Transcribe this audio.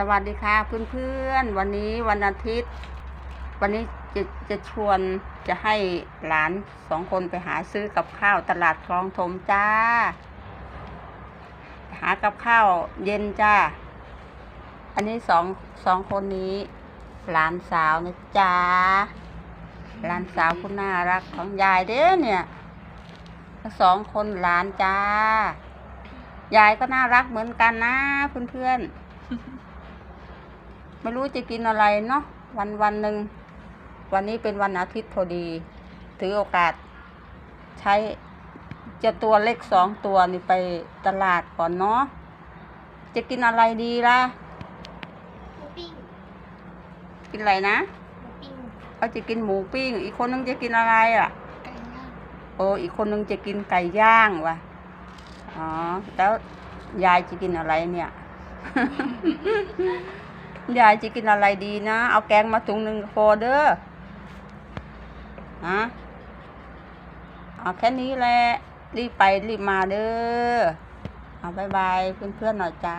สวัสดีค่ะเพื่อนๆ วันนี้วันอาทิตย์ วันนี้จะจะชวนจะให้หลานสองคนไปหาซื้อกับข้าวตลาดคลองถมจ้า หากับข้าวเย็นจ้า อันนี้สองสองคนนี้ หลานสาวนะจ้าหลานสาวคุณน่ารักของยายเด้เนี่ยสองคนหลานจ้า ยายก็น่ารักเหมือนกันนะเพื่อนๆ ไม่รู้จะกินอะไรเนาะวันวันหนึ่งวันนี้เป็นวันอาทิตย์พอดี ถือโอกาส ใช้เจะตัวเล็กสองตัวนี่ไปตลาดก่อนเนาะจะกินอะไรดีล่ะหมูปิ้งกินอะไรนะหมูปิ้งเขาจะกินหมูปิ้ง อีกคนนึงจะกินอะไรอะไก่ย่างโอ้อีกคนนึงจะกินไก่ย่างว่ะอ๋อแล้วยายจะกินอะไรเนี่ย ยายจะกินอะไรดีนะ เอาแกงมาถุงหนึ่งพอเด้อร์ฮะเอาแค่นี้แหละ รีบไปรีบมาเด้อ เอาบายบายเพื่อนๆหน่อยจ้า